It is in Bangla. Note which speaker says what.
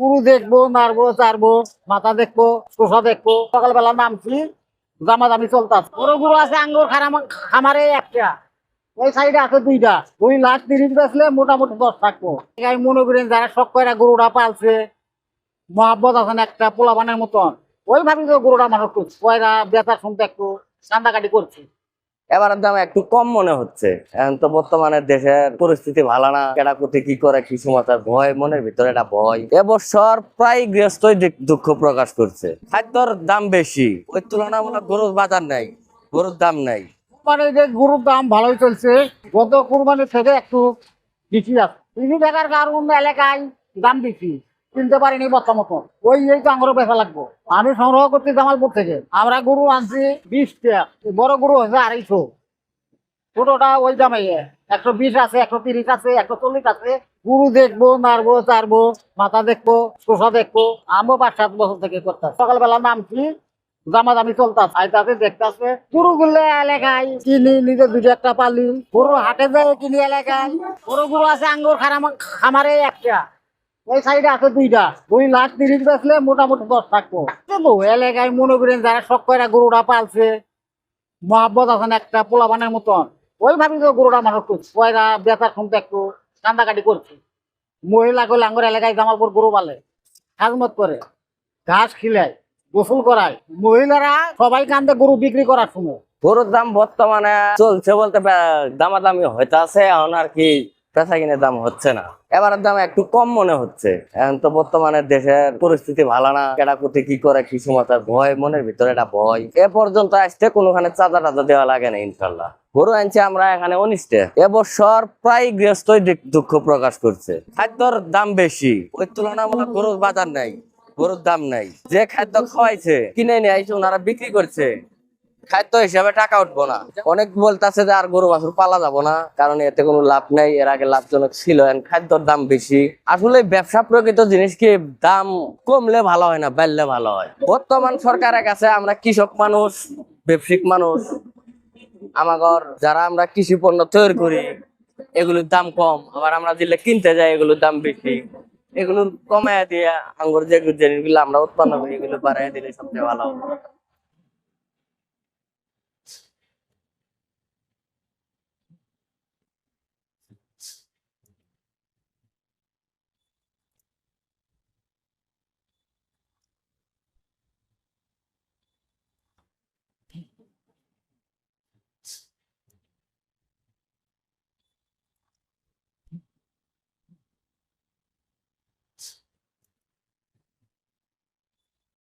Speaker 1: পুরু দেখব, নাড়বো চারবো মাথা দেখব শোষা দেখব। সকালবেলা নামছি জামাদামি চলতাস বড় গরু আছে, আঙ্গুর খামারে একটা। ওই সাইডে আছে দুইটা। ওই লাখ তিরিশ বেচলে মোটামুটি দশ থাকব। আমি মনে করেন যারা শখ করে গরুটা পালছে, মহাব্বত আছেন একটা পোলাবানের মতন, ওই ভাবি তো গরুটা মানুষ ওইরা বেচা শুনতে একটু কান্দাকাটি করছে।
Speaker 2: এবার দাম একটু কম মনে হচ্ছে। এখন তো বর্তমানে দেশের পরিস্থিতি ভালো না। কেডা করতে কি করে কিছু মাথার ভয়, মনের ভিতরে একটা ভয়। এবছর প্রায় গৃহস্থই দুঃখ প্রকাশ করছে। খাদ্যর দাম বেশি। ওই তুলনামূলক গরুর বাজার নাই, গরুর দাম নাই।
Speaker 1: মানে যে গরুর দাম ভালোই চলছে, গত কুরবানি থেকে একটু বেশি আছে। এলাকায় দাম বেশি। কিনতে পারিনি মতো। ওই এই আঙুরও বেচা লাগবো। আমি সংগ্রহ করছি জামালপুর থেকে। আমরা গরু আনছি বিশটা। বড় গরু হয়েছে আড়াইশো। ছোটটা ওই দামে। একশো বিশ আছে, একশো তিরিশ আছে, একশো চল্লিশ আছে। গরু দেখব, নাড়বো চারবো মাথা দেখব শোষা দেখব। আমও পাঁচ সাত বছর থেকে করতাম সকালবেলা নামছি জামা দামি চলতাছে আইতাছে দেখতাছে পুরো গুলো এলাকায় কিনি নিজে দুটো একটা পালি। পুরো হাটে যায় কিনি এলাকায়। পুরো গুলো আছে আঙ্গুর খারাম খামারে একটা। ওই সাইডে আছে দুইটা। ওই লাখ তিরিশ বেচলে মোটামুটি দশ থাকব এলাকায় মনে করেন যারা শখ করে গরুটা পালছে, মহাব্বত আছেন একটা পোলাবানের মতন ওই ভাবি তো গরুটা মানুষ ওইরা বেচার শুনতে একটু কান্দাকাটি করছে। মহিলা করলে আঙ্গুর এলাকায় জামালপুর গরু পালে, হাজমত করে, ঘাস খিলায়, গোসল করায়। মহিলারা সবাই কান্দে গরু বিক্রি করার সময়।
Speaker 2: গরুর দাম বর্তমানে চলছে বলতে দামাদামি হইতে আছে এখন আর কি পেশা কিনে দাম হচ্ছে না। এবার দাম একটু কম মনে হচ্ছে। এখন তো বর্তমানে দেশের পরিস্থিতি ভালো না। কেডা করতে কি করে কিছু মাথার ভয়, মনের ভিতরে একটা ভয়। এ পর্যন্ত আসতে কোনোখানে চাঁদা টাদা দেওয়া লাগে না ইনশাল্লাহ গরু আনছি আমরা এখানে অনিষ্টে। এবছর প্রায় গৃহস্থই দুঃখ প্রকাশ করছে। খাদ্যর দাম বেশি। ওই তুলনামূলক গরুর বাজার নাই। গরুর দাম নাই। যে খাদ্য খাওয়াইছে, কিনে নিয়ে আইছে, ওনারা বিক্রি করছে। খাদ্য হিসাবে টাকা উঠবো না। অনেক বলতেছে যে আর গরু, বাছুর পালা যাব না, কারণ এতে কোনো লাভ নেই। এর আগে লাভজনক ছিল খাদ্যর দাম বেশি। আসলে ব্যবসা প্রকৃত জিনিস কি, দাম কমলে ভালো হয় না, বাড়লে ভালো হয়? বর্তমান সরকারের কাছে আমরা কৃষক মানুষ, ব্যবসায়িক মানুষ, আমাগর যারা আমরা কৃষি পণ্য তৈরি করি, এগুলোর দাম কম। আবার আমরা দিলে কিনতে যাই, এগুলোর দাম বেশি। এগুলো কমায় দিয়ে আঙ্গুর যে জিনিসগুলো আমরা উৎপন্ন করি, এগুলো বাড়াই দিলে সবচেয়ে ভালো।